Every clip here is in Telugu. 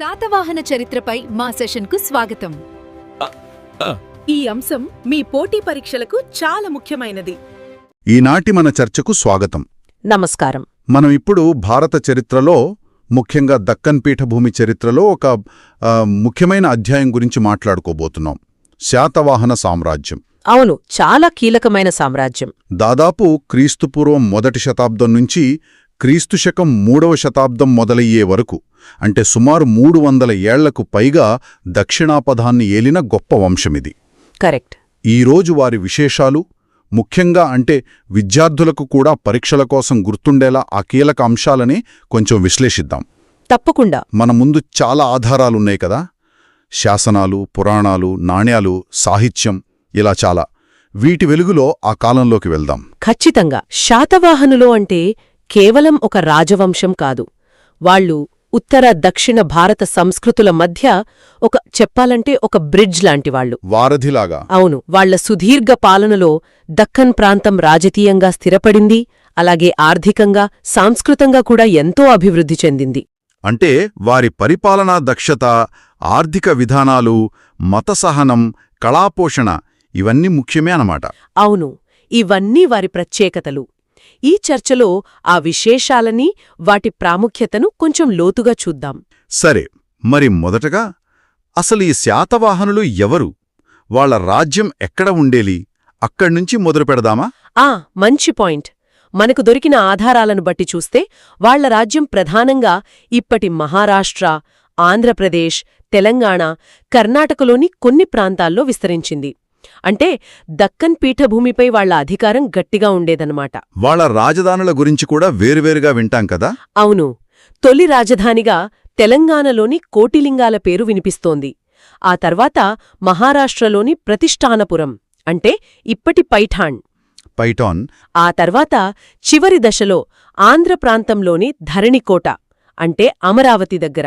శాతవాహన చరిత్రపై మా సెషన్కు స్వాగతం. ఈ అంశం మీ పోటీ పరీక్షలకు చాలా ముఖ్యమైనది. ఈనాటి మన చర్చకు స్వాగతం. నమస్కారం. మనం ఇప్పుడు భారత చరిత్రలో ముఖ్యంగా దక్కన్ పీఠభూమి చరిత్రలో ఒక ఆ, ముఖ్యమైన అధ్యాయం గురించి మాట్లాడుకోబోతున్నాం. శాతవాహన సామ్రాజ్యం. అవును చాలా కీలకమైన సామ్రాజ్యం. దాదాపు క్రీస్తుపూర్వం మొదటి శతాబ్దం నుంచి క్రీస్తు శకం మూడవ శతాబ్దం మొదలయ్యే వరకు అంటే సుమారు మూడు వందల ఏళ్ళకు పైగా దక్షిణాపథాన్ని ఏలిన గొప్ప వంశమిది. కరెక్ట్. ఈరోజు వారి విశేషాలు ముఖ్యంగా అంటే విద్యార్థులకు కూడా పరీక్షల కోసం గుర్తుండేలా ఆ కీలక అంశాలని కొంచెం విశ్లేషిద్దాం. తప్పకుండా. మన ముందు చాలా ఆధారాలున్నాయి కదా. శాసనాలు పురాణాలు నాణ్యాలు సాహిత్యం ఇలా చాలా. వీటి వెలుగులో ఆ కాలంలోకి వెళ్దాం. ఖచ్చితంగా. శాతవాహనులు అంటే కేవలం ఒక రాజవంశం కాదు. వాళ్ళు ఉత్తర దక్షిణ భారత సంస్కృతుల మధ్య ఒక చెప్పాలంటే ఒక బ్రిడ్జ్ లాంటివాళ్ళు వారధిలాగా. అవును వాళ్ళ సుదీర్ఘ పాలనలో దక్కన్ ప్రాంతం రాజకీయంగా స్థిరపడింది అలాగే ఆర్థికంగా సాంస్కృతంగా కూడా ఎంతో అభివృద్ధి చెందింది. అంటే వారి పరిపాలనా దక్షత ఆర్థిక విధానాలు మత సహనం కళాపోషణ ఇవన్నీ ముఖ్యమే అన్నమాట. అవును ఇవన్నీ వారి ప్రత్యేకతలు. ఈ చర్చలో ఆ విశేషాలని వాటి ప్రాముఖ్యతను కొంచెం లోతుగా చూద్దాం. సరే మరి మొదటగా అసలు ఈ శాతవాహనులు ఎవరు? వాళ్ళ రాజ్యం ఎక్కడ ఉండేలి? అక్కడ్నుంచి మొదలు పెడదామా? ఆ మంచి పాయింట్. మనకు దొరికిన ఆధారాలను బట్టి చూస్తే వాళ్ళ రాజ్యం ప్రధానంగా ఇప్పటి మహారాష్ట్ర ఆంధ్రప్రదేశ్ తెలంగాణ కర్ణాటకలోని కొన్ని ప్రాంతాల్లో విస్తరించింది. అంటే దక్కన్ పీఠభూమిపై వాళ్ళ అధికారం గట్టిగా ఉండేదన్నమాట. వాళ్ళ రాజధానుల గురించి కూడా వేరువేరుగా వింటాం కదా? అవును. తొలి రాజధానిగా తెలంగాణలోని కోటిలింగాల పేరు వినిపిస్తోంది. ఆ తర్వాత మహారాష్ట్రలోని ప్రతిష్టానపురం అంటే ఇప్పటి పైఠాణ్ పైటాన్ ఆ తర్వాత చివరి దశలో ఆంధ్ర ప్రాంతంలోని ధరణికోట అంటే అమరావతి దగ్గర.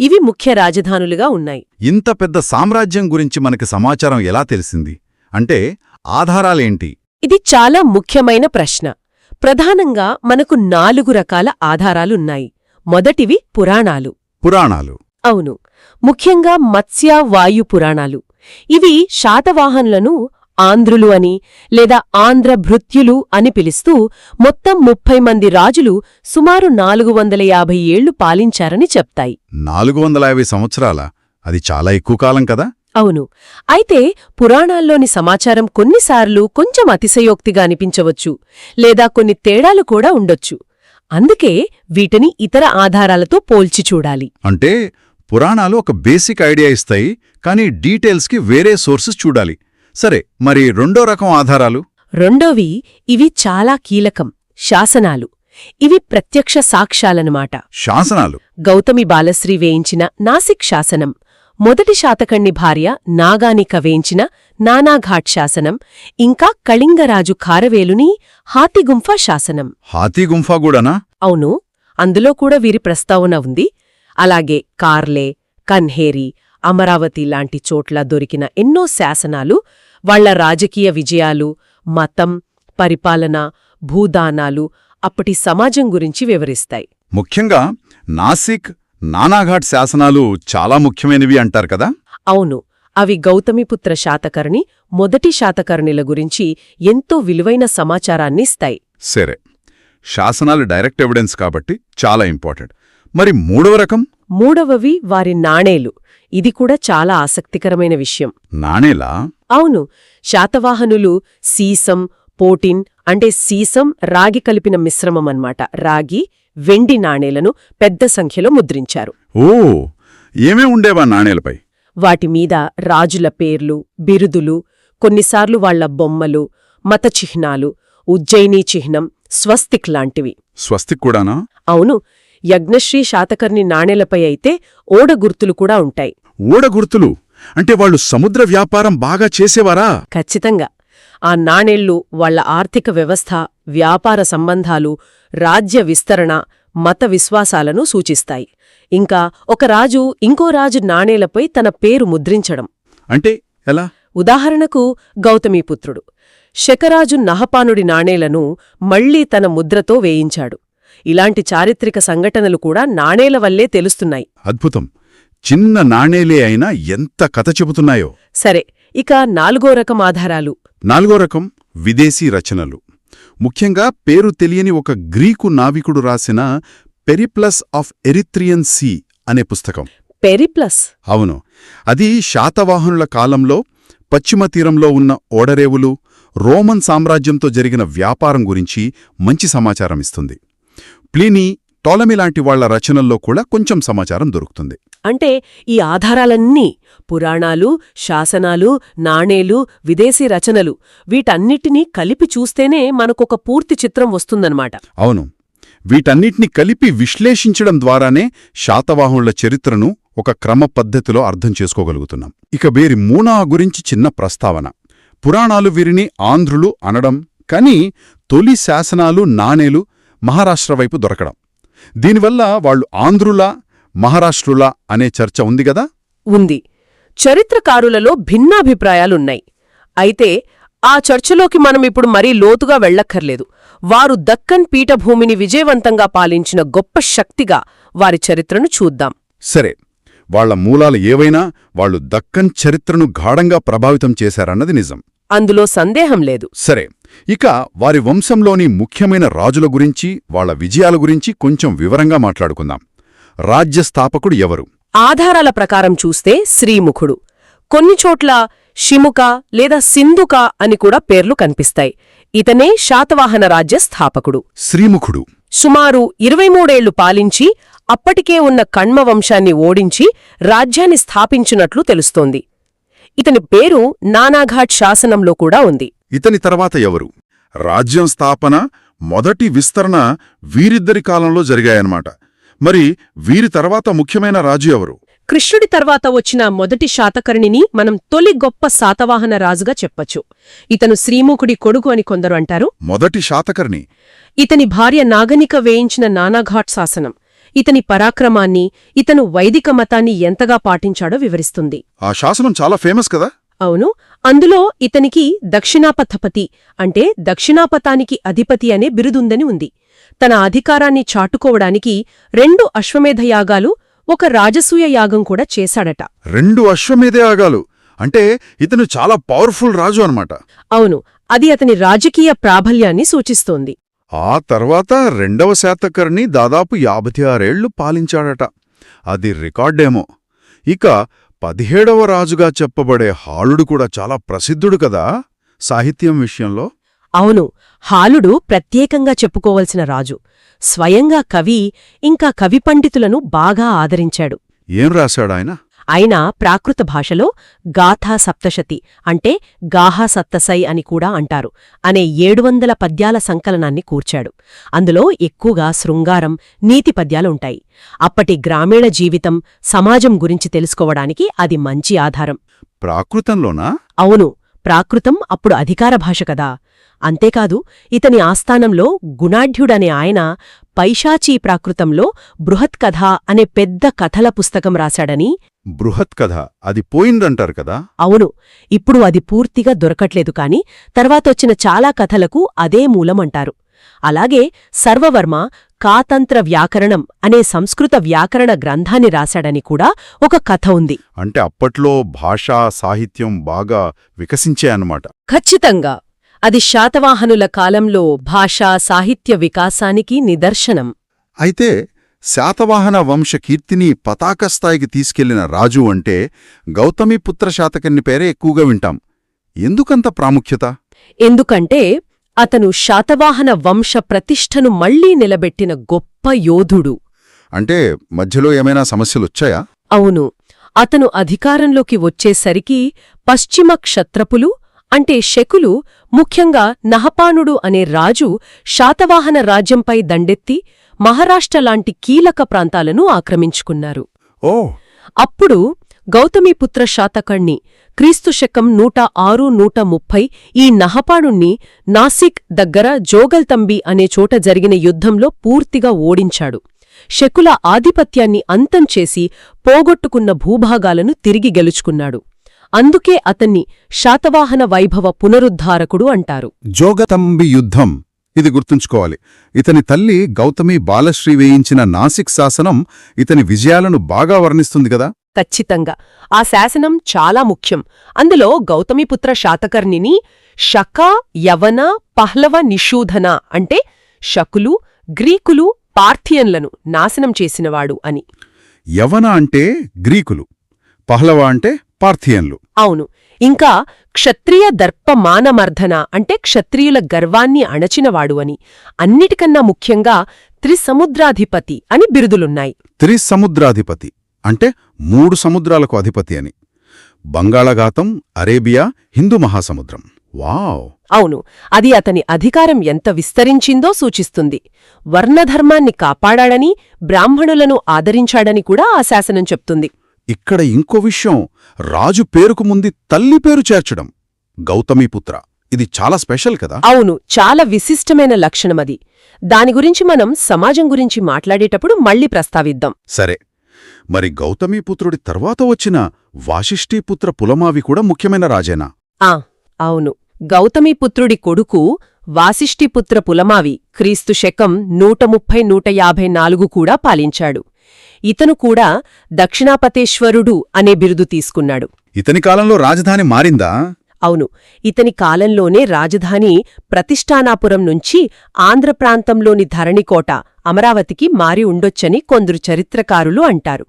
ఇవి ముఖ్య రాజధానులుగా ఉన్నాయి. ఇంత పెద్ద సామ్రాజ్యం గురించి మనకి సమాచారం ఎలా తెలిసింది? అంటే ఆధారాలేంటి? ఇది చాలా ముఖ్యమైన ప్రశ్న. ప్రధానంగా మనకు నాలుగు రకాల ఆధారాలున్నాయి. మొదటివి పురాణాలు. పురాణాలు. అవును. ముఖ్యంగా మత్స్య వాయు పురాణాలు. ఇవి శాతవాహనులను ఆంధ్రులు అని లేదా ఆంధ్ర భృత్యులు అని పిలుస్తూ మొత్తం ముప్పై మంది రాజులు సుమారు నాలుగు వందల యాభై ఏళ్ళు పాలించారని చెప్తాయి. నాలుగు వందల యాభై సంవత్సరాల? అది చాలా ఎక్కువ కాలం కదా? అవును. అయితే పురాణాల్లోని సమాచారం కొన్నిసార్లు కొంచెం అతిశయోక్తిగా అనిపించవచ్చు లేదా కొన్ని తేడాలు కూడా ఉండొచ్చు. అందుకే వీటిని ఇతర ఆధారాలతో పోల్చి చూడాలి. అంటే పురాణాలు ఒక బేసిక్ ఐడియా ఇస్తాయి కానీ డీటెయిల్స్కి వేరే సోర్సెస్ చూడాలి. సరే మరి రెండో రకం ఆధారాలు? రెండోవి ఇవి చాలా కీలకం శాసనాలు. ఇవి ప్రత్యక్ష సాక్ష్యాలన్నమాట. శాసనాలు? గౌతమి బాలశ్రీ వేయించిన నాసిక్ శాసనం మొదటి శాతకణ్ణి భార్య నాగానిక వేయించిన నానాఘాట్ శాసనం ఇంకా కళింగరాజు ఖారవేలుని హాతిగుంఫ శాసనం. హాతీ గుంఫా కూడానా అవును అందులో కూడా వీరి ప్రస్తావన ఉంది. అలాగే కార్లే కన్హేరి అమరావతి లాంటి చోట్ల దొరికిన ఎన్నో శాసనాలు వాళ్ళ రాజకీయ విజయాలు మతం పరిపాలన భూదానాలు అప్పటి సమాజం గురించి వివరిస్తాయి. ముఖ్యంగా నాసిక్ నానాఘాట్ శాసనాలు చాలా ముఖ్యమైనవి అంటారు కదా? అవును. అవి గౌతమిపుత్ర శాతకర్ణి మొదటి శాతకర్ణిల గురించి ఎంతో విలువైన సమాచారాన్ని ఇస్తాయి. సరే. శాసనాలు డైరెక్ట్ ఎవిడెన్స్ కాబట్టి చాలా ఇంపార్టెంట్. మరి మూడవ రకం? మూడవవి వారి నాణేలు. ఇది కూడా చాలా ఆసక్తికరమైన విషయం. నాణేలా? అవును. శాతవాహనులు సీసం పోటిన్ అంటే సీసం రాగి కలిపిన మిశ్రమం అన్నమాట. రాగి వెండి నాణేలను పెద్ద సంఖ్యలో ముద్రించారు. ఓ ఏమే ఉండేవా నాణేలపై? వాటి మీద రాజుల పేర్లు బిరుదులు కొన్నిసార్లు వాళ్ళ బొమ్మలు మత చిహ్నాలు ఉజ్జయినీ చిహ్నం స్వస్తిక్ లాంటివి. స్వస్తిక్ కూడానా? అవును యజ్ఞశ్రీ శాతకర్ణి నాణేలపై అయితే ఓడ గుర్తులు కూడా ఉంటాయి. ఓడ గుర్తులు? అంటే వాళ్ళు సముద్ర వ్యాపారం బాగా చేసేవారా? ఖచ్చితంగా. ఆ నాణేళ్ళు వాళ్ళ ఆర్థిక వ్యవస్థ వ్యాపార సంబంధాలు రాజ్య విస్తరణ మత విశ్వాసాలను సూచిస్తాయి. ఇంకా ఒక రాజు ఇంకో రాజు నాణేలపై తన పేరు ముద్రించడం. అంటే ఎలా? ఉదాహరణకు గౌతమీపుత్రుడు శకరాజు నహపానుడి నాణేలను మళ్ళీ తన ముద్రతో వేయించాడు. ఇలాంటి చారిత్రక సంఘటనలు కూడా నాణేల వల్లే తెలుస్తున్నాయి. అద్భుతం. చిన్న నాణేలే అయినా ఎంత కథ చెబుతున్నాయో. సరే ఇక నాలుగో రకం ఆధారాలు. నాలుగో రకం విదేశీ రచనలు. ముఖ్యంగా పేరు తెలియని ఒక గ్రీకు నావికుడు రాసిన పెరిప్లస్ ఆఫ్ ఎరిత్రియన్ సీ అనే పుస్తకం. పెరిప్లస్? అవును. అది శాతవాహనుల కాలంలో పశ్చిమ తీరంలో ఉన్న ఓడరేవులు రోమన్ సామ్రాజ్యంతో జరిగిన వ్యాపారం గురించి మంచి సమాచారం ఇస్తుంది. ప్లీనీ టోలమి లాంటి వాళ్ళ రచనల్లో కూడా కొంచెం సమాచారం దొరుకుతుంది. అంటే ఈ ఆధారాలన్నీ పురాణాలు శాసనాలు నాణేలు విదేశీ రచనలు వీటన్నిటినీ కలిపి చూస్తేనే మనకొక పూర్తి చిత్రం వస్తుందన్నమాట. అవును. వీటన్నిటిని కలిపి విశ్లేషించడం ద్వారానే శాతవాహనుల చరిత్రను ఒక క్రమ పద్ధతిలో అర్థం చేసుకోగలుగుతున్నాం. ఇక వీరి మూనా గురించి చిన్న ప్రస్తావన. పురాణాలు వీరిని ఆంధ్రులు అనడం కానీ తొలి శాసనాలు నాణేలు మహారాష్ట్ర వైపు దొరకడం. దీనివల్ల వాళ్ళు ఆంధ్రులా మహారాష్ట్రులా అనే చర్చ ఉంది గదా? ఉంది. చరిత్రకారులలో భిన్నాభిప్రాయాలున్నాయి. అయితే ఆ చర్చలోకి మనం ఇప్పుడు మరీ లోతుగా వెళ్ళక్కర్లేదు. వారు దక్కన్ పీఠభూమిని విజయవంతంగా పాలించిన గొప్ప శక్తిగా వారి చరిత్రను చూద్దాం. సరే వాళ్ళ మూలాలు ఏవైనా వాళ్ళు దక్కన్ చరిత్రను గాఢంగా ప్రభావితం చేశారన్నది నిజం. అందులో సందేహం లేదు. సరే ఇక వారి వంశంలోని ముఖ్యమైన రాజుల గురించి వాళ్ళ విజయాల గురించి కొంచెం వివరంగా మాట్లాడుకుందాం. రాజ్య స్థాపకుడు ఎవరు? ఆధారాల ప్రకారం చూస్తే శ్రీముఖుడు. కొన్ని చోట్ల షిముక లేదా సింధుక అని కూడా పేర్లు కనిపిస్తాయి. ఇతనే శాతవాహన రాజ్య స్థాపకుడు. శ్రీముఖుడు. సుమారు ఇరవై మూడేళ్ళు పాలించి అప్పటికే ఉన్న కణ్మ వంశాన్ని ఓడించి రాజ్యాన్ని స్థాపించినట్లు తెలుస్తోంది. ఇతని పేరు నానాఘాట్ శాసనంలో కూడా ఉంది. ఇతని తర్వాత ఎవరు? రాజ్యం స్థాపన మొదటి విస్తరణ వీరిద్దరి కాలంలో జరిగాయన్నమాట. మరి వీరి తర్వాత ముఖ్యమైన రాజు ఎవరు? కృష్ణుడి తర్వాత వచ్చిన మొదటి శాతకర్ణిని మనం తొలి గొప్ప శాతవాహన రాజుగా చెప్పొచ్చు. ఇతను శ్రీముఖుడి కొడుకు అని కొందరు అంటారు. మొదటి శాతకర్ణి. ఇతని భార్య నాగనిక వేయించిన నానాఘాట్ శాసనం. ఇతని పరాక్రమాన్ని ఇతను వైదిక మతాన్ని ఎంతగా పాటించాడో వివరిస్తుంది. ఆ శాసనం చాలా ఫేమస్ కదా? అవును. అందులో ఇతనికి దక్షిణాపథపతి అంటే దక్షిణాపథానికి అధిపతి అనే బిరుదుందని ఉంది. తన అధికారాన్ని చాటుకోవడానికి రెండు అశ్వమేధ యాగాలు ఒక రాజసూయ యాగం కూడా చేశాడట. రెండు అశ్వమేధ యాగాలు? అంటే ఇతను చాలా పవర్ఫుల్ రాజు అన్నమాట. అవును అది అతని రాజకీయ ప్రాబల్యాన్ని సూచిస్తోంది. ఆ తర్వాత రెండవ శాతకర్ణి దాదాపు యాభై ఆరేళ్ళు పాలించాడట. అది రికార్డేమో ఇక పదిహేడవ రాజుగా చెప్పబడే హాలుడు కూడా చాలా ప్రసిద్ధుడు కదా సాహిత్యం విషయంలో? అవును హాలుడు ప్రత్యేకంగా చెప్పుకోవలసిన రాజు. స్వయంగా కవి ఇంకా కవి పండితులను బాగా ఆదరించాడు. ఏం రాశాడాయన అయినా ప్రాకృత భాషలో గాథా సప్తశతి అంటే గాహా సప్తసై అని కూడా అంటారు. అనే ఏడు వందల పద్యాల సంకలనాన్ని కూర్చాడు. అందులో ఎక్కువగా శృంగారం నీతి పద్యాలుంటాయి అప్పటి గ్రామీణ జీవితం సమాజం గురించి తెలుసుకోవడానికి అది మంచి ఆధారం. ప్రాకృతంలోనా? అవును ప్రాకృతం అప్పుడు అధికార భాష కదా. అంతేకాదు ఇతని ఆస్థానంలో గుణాఢ్యుడనే ఆయన పైశాచీ ప్రాకృతంలో బృహత్ కథ అనే పెద్ద కథల పుస్తకం రాశాడని. బృహత్ కథ? అది పోయిందంటారు కదా? అవును. ఇప్పుడు అది పూర్తిగా దొరకట్లేదు కాని తర్వాతొచ్చిన చాలా కథలకు అదే మూలమంటారు. అలాగే సర్వవర్మ కాతంత్ర వ్యాకరణం అనే సంస్కృత వ్యాకరణ గ్రంథాన్ని రాశాడని కూడా ఒక కథ ఉంది. అంటే అప్పట్లో భాషా సాహిత్యం బాగా వికసించే అన్నమాట ఖచ్చితంగా. అది శాతవాహనుల కాలంలో భాషా సాహిత్య వికాసానికి నిదర్శనం. అయితే శాతవాహన వంశ కీర్తిని పతాక స్థాయికి తీసుకెళ్ళిన రాజు అంటే గౌతమిపుత్ర శాతకర్ణి పేరే ఎక్కువగా వింటాం. ఎందుకంత ప్రాముఖ్యత? ఎందుకంటే అతను శాతవాహన వంశ ప్రతిష్టను మళ్ళీ నిలబెట్టిన గొప్ప యోధుడు. అంటే మధ్యలో ఏమైనా సమస్యలొచ్చాయా? అవును. అతను అధికారంలోకి వచ్చేసరికి పశ్చిమ క్షత్రపులు అంటే శకులు ముఖ్యంగా నహపానుడు అనే రాజు శాతవాహన రాజ్యంపై దండెత్తి మహారాష్ట్ర లాంటి కీలక ప్రాంతాలను ఆక్రమించుకున్నారు. ఓ! అప్పుడు గౌతమిపుత్ర శాతకర్ణి క్రీస్తుశకం నూట ఆరు నూట ముప్పై ఈ నహపాణుణ్ణి నాసిక్ దగ్గర జోగల్తంబి అనే చోట జరిగిన యుద్ధంలో పూర్తిగా ఓడించాడు. శకుల ఆధిపత్యాన్ని అంతం చేసి పోగొట్టుకున్న భూభాగాలను తిరిగి గెలుచుకున్నాడు. అందుకే అతన్ని శాతవాహన వైభవ పునరుద్ధారకుడు అంటారు. జోగతంబి యుద్ధం. ఇది గుర్తుంచుకోవాలి. ఇతని తల్లి గౌతమి బాలశ్రీ వేయించిన నాసిక్ శాసనం ఇతని విజయాలను బాగా వర్ణిస్తుంది కదా? ఖచ్చితంగా. ఆ శాసనం చాలా ముఖ్యం. అందులో గౌతమిపుత్ర శాతకర్ణిని శక యవన పహ్లవ నిషూధన అంటే శకులు గ్రీకులు పార్థియన్లను నాశనం చేసినవాడు అని. యవన అంటే గ్రీకులు. పహ్లవ అంటే పార్థియన్లు. అవును. ఇంకా క్షత్రియ దర్ప మానమర్ధన అంటే క్షత్రియుల గర్వాన్ని అణచినవాడు అని. అన్నిటికన్నా ముఖ్యంగా త్రిసముద్రాధిపతి అని బిరుదులున్నాయి. త్రిసముద్రాధిపతి అంటే మూడు సముద్రాలకు అధిపతి అని. బంగాళాఘాతం అరేబియా హిందూ మహాసముద్రం. వావ్! అవును. అది అతని అధికారం ఎంత విస్తరించిందో సూచిస్తుంది. వర్ణధర్మాన్ని కాపాడాడని బ్రాహ్మణులను ఆదరించాడని కూడా ఆ శాసనం చెప్తుంది. ఇక్కడ ఇంకో విషయం. రాజు పేరుకు ముందు తల్లి పేరు చేర్చడం. గౌతమీపుత్ర ఇది చాలా స్పెషల్ కదా? అవును చాలా విశిష్టమైన లక్షణమది దాని గురించి మనం సమాజం గురించి మాట్లాడేటప్పుడు మళ్ళీ ప్రస్తావిద్దాం. సరే. మరి గౌతమీపుత్రుడి తర్వాత వచ్చిన వాశిష్ఠీపుత్ర పులమావి కూడా ముఖ్యమైన రాజేనా? ఆ అవును. గౌతమీపుత్రుడి కొడుకు వాసిష్ఠిపుత్ర పులమావి క్రీస్తు శకం నూట ముప్పై నూట యాభై నాలుగు కూడా పాలించాడు. ఇతను కూడా దక్షిణాపతేశ్వరుడు అనే బిరుదు తీసుకున్నాడు. ఇతని కాలంలో రాజధాని మారిందా? అవును ఇతని కాలంలోనే రాజధాని ప్రతిష్టానాపురం నుంచి ఆంధ్ర ప్రాంతంలోని ధరణికోట అమరావతికి మారి ఉండొచ్చని కొందరు చరిత్రకారులు అంటారు.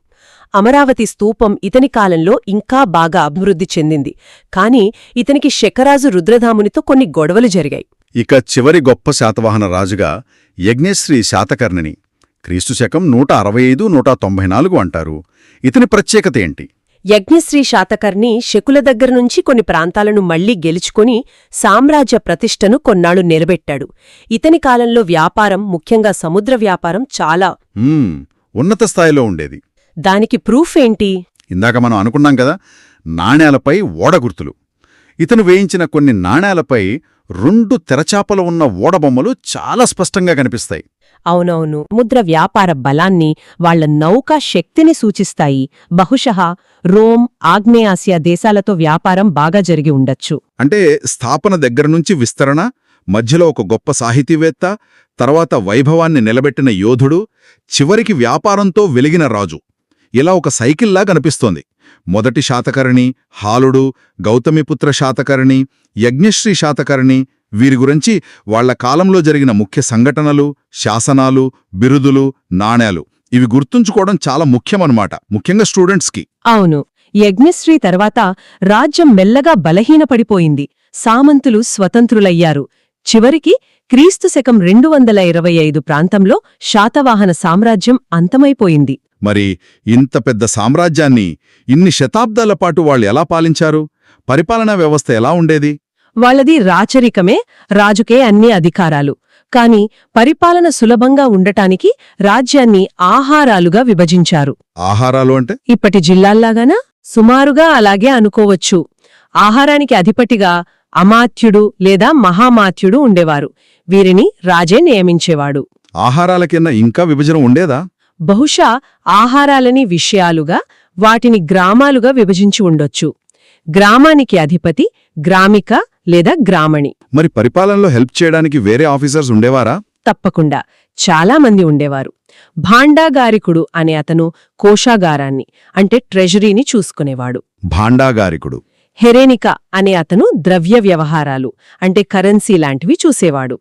అమరావతి స్తూపం ఇతని కాలంలో ఇంకా బాగా అభివృద్ధి చెందింది. కాని ఇతనికి శకరాజు రుద్రధామునితో కొన్ని గొడవలు జరిగాయి. ఇక చివరి గొప్ప శాతవాహన రాజుగా యజ్ఞశ్రీ శాతకర్ణిని క్రీస్తు శకం నూట అరవై ఐదు నూట తొంభై నాలుగు అంటారు. ఇతని ప్రత్యేకత ఏంటి? యజ్ఞశ్రీ శాతకర్ణి శకుల దగ్గర నుంచి కొన్ని ప్రాంతాలను మళ్ళీ గెలుచుకొని సామ్రాజ్య ప్రతిష్టను కొన్నాళ్ళు నిలబెట్టాడు. ఇతని కాలంలో వ్యాపారం ముఖ్యంగా సముద్ర వ్యాపారం చాలా ఉన్నత స్థాయిలో ఉండేది. దానికి ప్రూఫ్ ఏంటి? ఇందాక మనం అనుకున్నాం కదా నాణేలపై ఓడగుర్తులు ఇతను వేయించిన కొన్ని నాణేలపై రెండు తెరచాపలు ఉన్న ఓడబొమ్మలు చాలా స్పష్టంగా కనిపిస్తాయి. అవునవును. సముద్ర వ్యాపార బలాన్ని వాళ్ళ నౌకా శక్తిని సూచిస్తాయి. బహుశః రోమ్ ఆగ్నేయాసియా దేశాలతో వ్యాపారం బాగా జరిగి ఉండొచ్చు. అంటే స్థాపన దగ్గర నుంచి విస్తరణ మధ్యలో ఒక గొప్ప సాహితీవేత్త తర్వాత వైభవాన్ని నిలబెట్టిన యోధుడు చివరికి వ్యాపారంతో వెలిగిన రాజు. ఇలా ఒక సైకిల్లా కనిపిస్తోంది. మొదటి శాతకర్ణి హాలుడు గౌతమిపుత్ర శాతకర్ణి యజ్ఞశ్రీ శాతకర్ణి వీరి గురించి వాళ్ళ కాలంలో జరిగిన ముఖ్య సంఘటనలు శాసనాలు బిరుదులు నాణేలు. ఇవి గుర్తుంచుకోవడం చాలా ముఖ్యమన్నమాట. ముఖ్యంగా స్టూడెంట్స్కి. అవును. యజ్ఞశ్రీ తర్వాత రాజ్యం మెల్లగా బలహీనపడిపోయింది. సామంతులు స్వతంత్రులయ్యారు. చివరికి క్రీస్తు శకం రెండు వందల ఇరవై ఐదు ప్రాంతంలో శాతవాహన సామ్రాజ్యం అంతమైపోయింది. మరి ఇంత పెద్ద సామ్రాజ్యాన్ని ఇన్ని శతాబ్దాల పాటు వాళ్ళు ఎలా పాలించారు? పరిపాలనా వ్యవస్థ ఎలా ఉండేది? వాళ్ళది రాచరికమే రాజుకే అన్ని అధికారాలు. కాని పరిపాలన సులభంగా ఉండటానికి రాజ్యాన్ని ఆహారాలుగా విభజించారు. ఆహారాలు అంటే? ఇప్పటి జిల్లాల్లాగానా? సుమారుగా అలాగే అనుకోవచ్చు. ఆహారానికి అధిపతిగా అమాత్యుడు లేదా మహామాత్యుడు ఉండేవారు. వీరిని రాజే నియమించేవాడు. ఆహారాల కింద ఇంకా విభజన ఉండేదా? బహుశా ఆహారాలని విషయాలుగా వాటిని గ్రామాలుగా విభజించి ఉండొచ్చు. గ్రామానికి అధిపతి గ్రామిక లేదా గ్రామణి. మరి పరిపాలనలో హెల్ప్ చేయడానికి వేరే ఆఫీసర్స్ ఉండేవారా? తప్పకుండా. చాలా మంది ఉండేవారు. భాండాగారికుడు అనే అతను కోశాగారాన్ని అంటే ట్రెజరీని చూసుకునేవాడు. భాండాగారికుడు. హెరేనిక అనే అతను ద్రవ్య వ్యవహారాలు అంటే కరెన్సీ లాంటివి చూసేవాడు.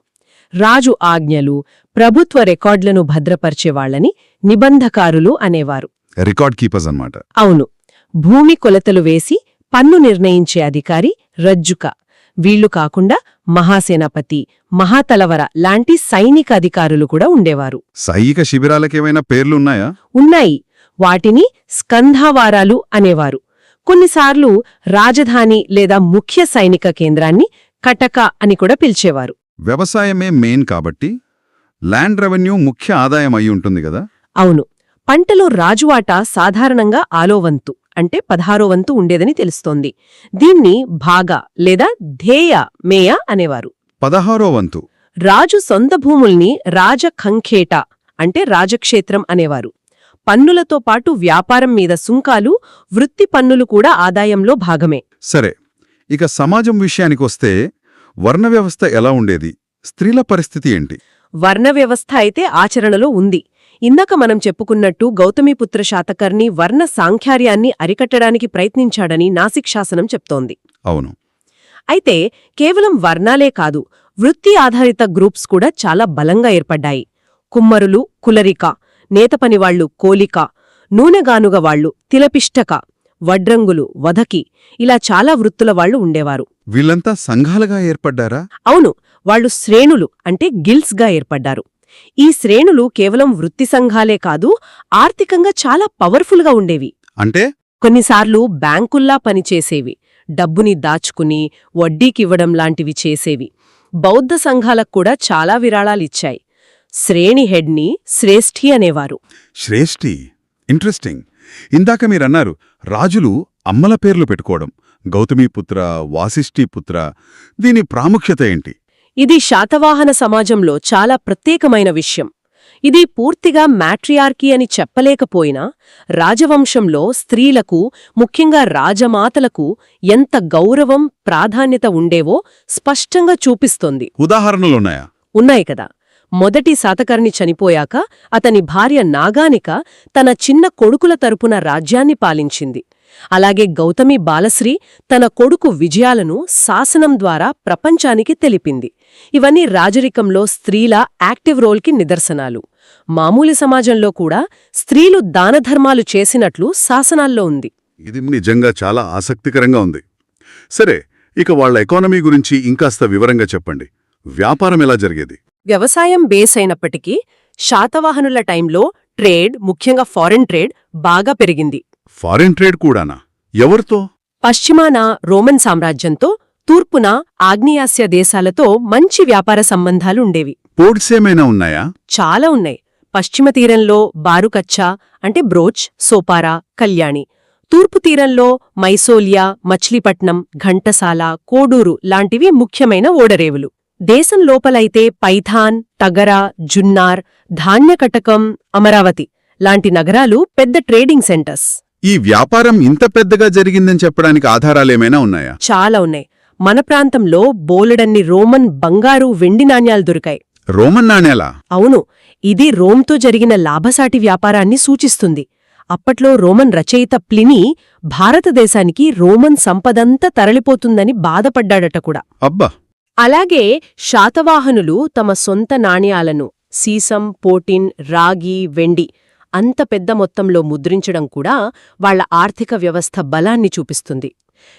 రాజు ఆజ్ఞలు ప్రభుత్వ రికార్డులను భద్రపరిచేవాళ్ళని నిబంధకారులు అనేవారు. రికార్డ్ కీపర్స్ అన్నమాట. అవును. భూమి కొలతలు వేసి పన్ను నిర్ణయించే అధికారి రజ్జుక. వీళ్ళు కాకుండా మహాసేనాపతి మహాతలవర లాంటి సైనిక అధికారులు కూడా ఉండేవారు. సైనిక శిబిరాలకేమైనా పేర్లున్నాయా? ఉన్నాయి. వాటిని స్కంధావారాలు అనేవారు. కొన్నిసార్లు రాజధాని లేదా ముఖ్య సైనిక కేంద్రాన్ని కటక అని కూడా పిలిచేవారు. వ్యవసాయమే మెయిన్ కాబట్టి ల్యాండ్ రెవెన్యూ ముఖ్య ఆదాయం అయి ఉంటుంది కదా? అవును. పంటలో రాజువాటా సాధారణంగా ఆలోవంతు అంటే పదహారో వంతు ఉండేదని తెలుస్తోంది. దీన్ని భాగా లేదా ధేయ మేయ అనేవారు. పదహారో వంతు. రాజు సొంత భూముల్ని రాజఖంఖేట అంటే రాజక్షేత్రం అనేవారు. పన్నులతో పాటు వ్యాపారం మీద సుంకాలు వృత్తి పన్నులు కూడా ఆదాయంలో భాగమే. సరే. ఇక సమాజం విషయానికొస్తే వర్ణ వ్యవస్థ ఎలా ఉండేది? స్త్రీల పరిస్థితి ఏంటి? వర్ణ వ్యవస్థ అయితే ఆచరణలో ఉంది. ఇందాక మనం చెప్పుకున్నట్టు గౌతమిపుత్ర శాతకర్ణి వర్ణ సాంఖ్యార్యాన్ని అరికట్టడానికి ప్రయత్నించాడని నాసిక్ శాసనం చెప్తోంది. అవును. అయితే కేవలం వర్ణాలే కాదు వృత్తి ఆధారిత గ్రూప్స్ కూడా చాలా బలంగా ఏర్పడ్డాయి. కుమ్మరులు కులరిక నేతపనివాళ్ళు కోలిక నూనెగానుగ వాళ్ళు తిలపిష్టక వడ్రంగులు వధకి ఇలా చాలా వృత్తుల వాళ్ళు ఉండేవారు. వీళ్ళంతా సంఘాలుగా ఏర్పడ్డారా? అవును వాళ్ళు శ్రేణులు అంటే గిల్స్గా ఏర్పడ్డారు. ఈ శ్రేణులు కేవలం వృత్తి సంఘాలే కాదు ఆర్థికంగా చాలా పవర్ఫుల్గా ఉండేవి. అంటే? కొన్నిసార్లు బ్యాంకుల్లా పనిచేసేవి డబ్బుని దాచుకుని వడ్డీకివ్వడం లాంటివి చేసేవి. బౌద్ధ సంఘాలకు కూడా చాలా విరాళాలిచ్చాయి శ్రేణి హెడ్ని శ్రేష్ఠి అనేవారు. శ్రేష్ఠి? ఇంట్రెస్టింగ్. ఇందాక మీరన్నారు రాజులు అమ్మల పేర్లు పెట్టుకోవడం గౌతమీపుత్ర వాసిష్ఠీపుత్ర దీని ప్రాముఖ్యత ఏంటి? ఇది శాతవాహన సమాజంలో చాలా ప్రత్యేకమైన విషయం. ఇది పూర్తిగా మ్యాట్రియార్కీ అని చెప్పలేకపోయినా రాజవంశంలో స్త్రీలకు ముఖ్యంగా రాజమాతలకు ఎంత గౌరవం ప్రాధాన్యత ఉండేవో స్పష్టంగా చూపిస్తోంది. ఉదాహరణలున్నాయా ఉన్నాయి కదా. మొదటి శాతకర్ణి చనిపోయాక అతని భార్య నాగానిక తన చిన్న కొడుకుల తరపున రాజ్యాన్ని పాలించింది. అలాగే గౌతమి బాలశ్రీ తన కొడుకు విజయాలను శాసనం ద్వారా ప్రపంచానికి తెలిపింది. ఇవన్నీ రాజరికంలో స్త్రీల యాక్టివ్ రోల్కి నిదర్శనాలు. మామూలు సమాజంలో కూడా స్త్రీలు దానధర్మాలు చేసినట్లు శాసనాల్లో ఉంది. ఇది నిజంగా చాలా ఆసక్తికరంగా ఉంది. సరే ఇక వాళ్ళ ఎకానమీ గురించి ఇంకాస్త వివరంగా చెప్పండి. వ్యాపారం ఎలా జరిగేది? వ్యవసాయం బేస్ అయినప్పటికీ శాతవాహనుల టైంలో ట్రేడ్ ముఖ్యంగా ఫారెన్ ట్రేడ్ బాగా పెరిగింది. ఫారిన్ ట్రేడ్ కూడానా? ఎవరితో? పశ్చిమాన రోమన్ సామ్రాజ్యంతో తూర్పున ఆగ్నేయాస్య దేశాలతో మంచి వ్యాపార సంబంధాలు ఉండేవి. పోర్ట్స్ ఏమైనా ఉన్నాయా? చాలా ఉన్నాయి. పశ్చిమ తీరంలో బారుకచ్చా అంటే బ్రోచ్ సోపారా కళ్యాణి. తూర్పు తీరంలో మైసోలియా మచిలీపట్నం ఘంటసాల కోడూరు లాంటివి ముఖ్యమైన ఓడరేవులు. దేశం లోపలైతే పైథాన్ తగరా జున్నార్ ధాన్యకటకం అమరావతి లాంటి నగరాలు పెద్ద ట్రేడింగ్ సెంటర్స్. ఈ వ్యాపారం ఇంత పెద్దగా జరిగిందని చెప్పడానికి ఆధారాలేమైనా ఉన్నాయా? చాలా ఉన్నాయి. మన ప్రాంతంలో బోలెడన్ని రోమన్ బంగారు వెండి నాణ్యాలు దొరికాయి. రోమన్ నాణేలా అవును. ఇది రోమ్తో జరిగిన లాభసాటి వ్యాపారాన్ని సూచిస్తుంది. అప్పట్లో రోమన్ రచయిత ప్లినీ భారతదేశానికి రోమన్ సంపదంతా తరలిపోతుందని బాధపడ్డాడట కూడా. అబ్బా! అలాగే శాతవాహనులు తమ సొంత నాణ్యాలను సీసం పోటిన్ రాగి వెండి అంత పెద్ద మొత్తంలో ముద్రించడం కూడా వాళ్ళ ఆర్థిక వ్యవస్థ బలాన్ని చూపిస్తుంది.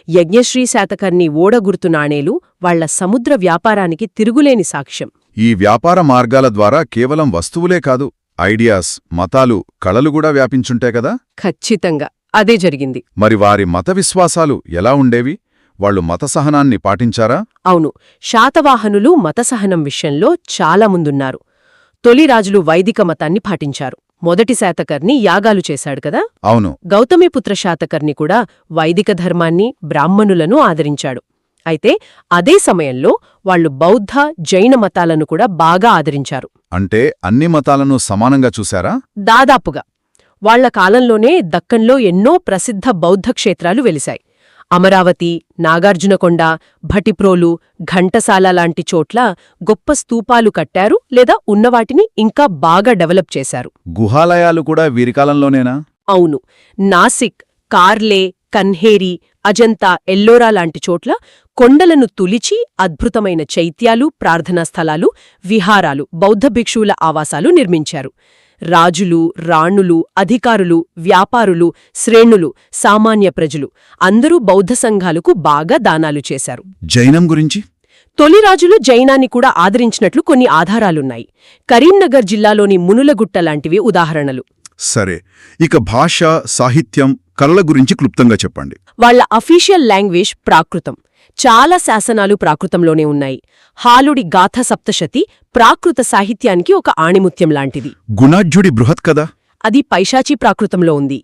యజ్ఞశ్రీ శాతకర్ణి ఓడగుర్తు నాణేలు వాళ్ళ సముద్ర వ్యాపారానికి తిరుగులేని సాక్ష్యం. ఈ వ్యాపార మార్గాల ద్వారా కేవలం వస్తువులే కాదు ఐడియాస్ మతాలు కళలు కూడా వ్యాపించుంటాయి కదా? ఖచ్చితంగా అదే జరిగింది. మరి వారి మత విశ్వాసాలు ఎలా ఉండేవి? వాళ్ళు మత సహనాన్ని పాటించారా? అవును. శాతవాహనులు మతసహనం విషయంలో చాలా ముందున్నారు. తొలి రాజులు వైదిక మతాన్ని పాటించారు. మొదటి శాతకర్ణి యాగాలు చేశాడు కదా? అవును. గౌతమిపుత్ర శాతకర్ణి కూడా వైదిక ధర్మాన్ని బ్రాహ్మణులను ఆదరించాడు. అయితే అదే సమయంలో వాళ్ళు బౌద్ధ జైన మతాలను కూడా బాగా ఆదరించారు. అంటే అన్ని మతాలను సమానంగా చూశారా? దాదాపుగా. వాళ్ళ కాలంలోనే దక్కన్లో ఎన్నో ప్రసిద్ధ బౌద్ధ క్షేత్రాలు వెలిశాయి. అమరావతి నాగార్జునకొండ భటిప్రోలు ఘంటసాల లాంటి చోట్ల గొప్ప స్తూపాలు కట్టారు లేదా ఉన్నవాటిని ఇంకా బాగా డెవలప్ చేశారు. గుహాలయాలు కూడా వీరి కాలంలోనేనా? అవును. నాసిక్ కార్లే కన్హేరి అజంతా ఎల్లోరా లాంటి చోట్ల కొండలను తులిచి అద్భుతమైన చైత్యాలు ప్రార్థనా స్థలాలు విహారాలు బౌద్ధ భిక్షువుల ఆవాసాలు నిర్మించారు. రాజులు రాణులు అధికారులు వ్యాపారులు శ్రేణులు సామాన్య ప్రజలు. అందరూ బౌద్ధ సంఘాలకు బాగా దానాలు చేశారు. జైనం గురించి? తొలి రాజులు జైనాన్ని కూడా ఆదరించినట్లు కొన్ని ఆధారాలున్నాయి. కరీంనగర్ జిల్లాలోని మునులగుట్ట లాంటివి ఉదాహరణలు. సరే. ఇక భాష సాహిత్యం కళల గురించి క్లుప్తంగా చెప్పండి. వాళ్ళ అఫీషియల్ లాంగ్వేజ్ ప్రాకృతం. చాలా శాసనాలు ప్రాకృతంలోనే ఉన్నాయి. హాలుడి గాథ సప్తశతి ప్రాకృత సాహిత్యానికి ఒక ఆణిముత్యం లాంటిది. గుణాఢ్యుడి బృహత్ కదా? అది పైశాచీ ప్రాకృతంలో ఉంది.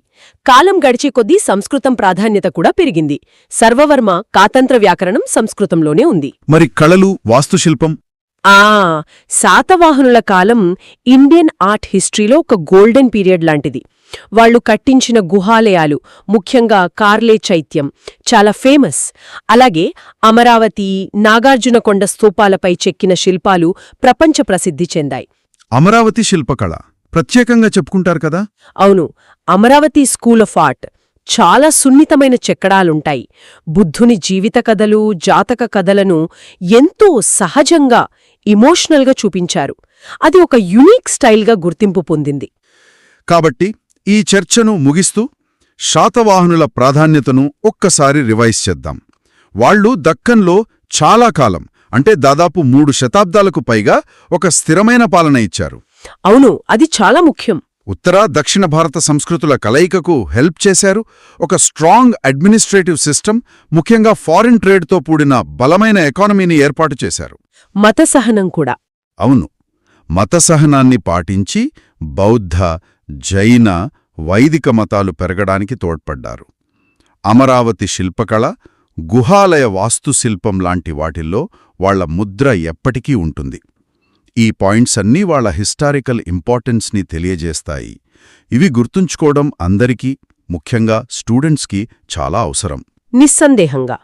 కాలం గడిచే కొద్దీ సంస్కృతం ప్రాధాన్యత కూడా పెరిగింది. సర్వవర్మ కాతంత్ర వ్యాకరణం సంస్కృతంలోనే ఉంది. మరి కళలు వాస్తుశిల్పం ఆ శాతవాహనుల కాలం ఇండియన్ ఆర్ట్ హిస్టరీలో ఒక గోల్డెన్ పీరియడ్ లాంటిది. వాళ్ళు కట్టించిన గుహాలయాలు ముఖ్యంగా కార్లే చైత్యం చాలా ఫేమస్. అలాగే అమరావతి నాగార్జునకొండ స్తూపాలపై చెక్కిన శిల్పాలు ప్రపంచ ప్రసిద్ధి చెందాయి. అమరావతి శిల్పకళ. ప్రత్యేకంగా చెప్పుకుంటారు కదా? అవును అమరావతి స్కూల్ ఆఫ్ ఆర్ట్. చాలా సున్నితమైన చెక్కడాలుంటాయి. బుద్ధుని జీవిత కథలు జాతక కథలను ఎంతో సహజంగా ఇమోషనల్గా చూపించారు. అది ఒక యునీక్ స్టైల్గా గుర్తింపు పొందింది. కాబట్టి ఈ చర్చను ముగిస్తూ శాతవాహనుల ప్రాధాన్యతను ఒక్కసారి రివైజ్ చేద్దాం. వాళ్ళు దక్కన్లో చాలా కాలం అంటే దాదాపు మూడు శతాబ్దాలకు పైగా ఒక స్థిరమైన పాలన ఇచ్చారు. అవును అది చాలా ముఖ్యం. ఉత్తర దక్షిణ భారత సంస్కృతుల కలయికకు హెల్ప్ చేశారు. ఒక స్ట్రాంగ్ అడ్మినిస్ట్రేటివ్ సిస్టమ్ ముఖ్యంగా ఫారిన్ ట్రేడ్తో కూడిన బలమైన ఎకానమీని ఏర్పాటు చేశారు. మత సహనం కూడా. అవును. మత సహనాన్ని పాటించి బౌద్ధ జైన వైదిక మతాలు పెరగడానికి తోడ్పడ్డారు. అమరావతి శిల్పకళ గుహాలయ వాస్తుశిల్పం లాంటి వాటిల్లో వాళ్ళ ముద్ర ఎప్పటికీ ఉంటుంది. ఈ పాయింట్స్ అన్నీ వాళ్ళ హిస్టారికల్ ఇంపార్టెన్స్ని తెలియజేస్తాయి. ఇవి గుర్తుంచుకోవడం అందరికీ ముఖ్యంగా స్టూడెంట్స్కి చాలా అవసరం. నిస్సందేహంగా.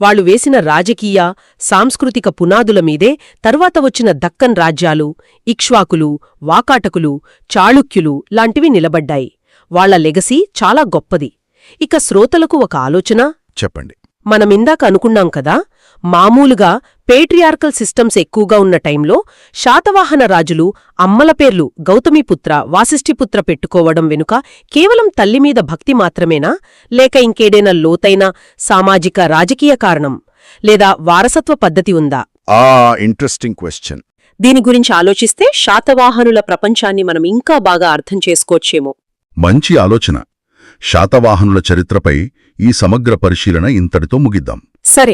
వాళ్ళు వేసిన రాజకీయ సాంస్కృతిక పునాదుల మీదే తరువాత వచ్చిన దక్కన్ రాజ్యాలు ఇక్ష్వాకులు వాకాటకులు చాళుక్యులు లాంటివి నిలబడ్డాయి. వాళ్ళ లెగసీ చాలా గొప్పది. ఇక శ్రోతలకు ఒక ఆలోచన? చెప్పండి. మనమిందాక అనుకున్నాం కదా మామూలుగా పేట్రియార్కల్ సిస్టమ్స్ ఎక్కువగా ఉన్న టైంలో శాతవాహన రాజులు అమ్మల పేర్లు గౌతమిపుత్ర వాసిష్ఠిపుత్ర పెట్టుకోవడం వెనుక కేవలం తల్లిమీద భక్తి మాత్రమేనా? లేక ఇంకేడైనా లోతైన సామాజిక రాజకీయ కారణం? లేదా వారసత్వ పద్ధతి ఉందా? ఆ ఇంట్రెస్టింగ్ క్వశ్చన్ దీని గురించి ఆలోచిస్తే శాతవాహనుల ప్రపంచాన్ని మనం ఇంకా బాగా అర్థం చేసుకోవచ్చేమో. మంచి ఆలోచన. శాతవాహనుల చరిత్రపై ఈ సమగ్ర పరిశీలన ఇంతటితో ముగిద్దాం. సరే.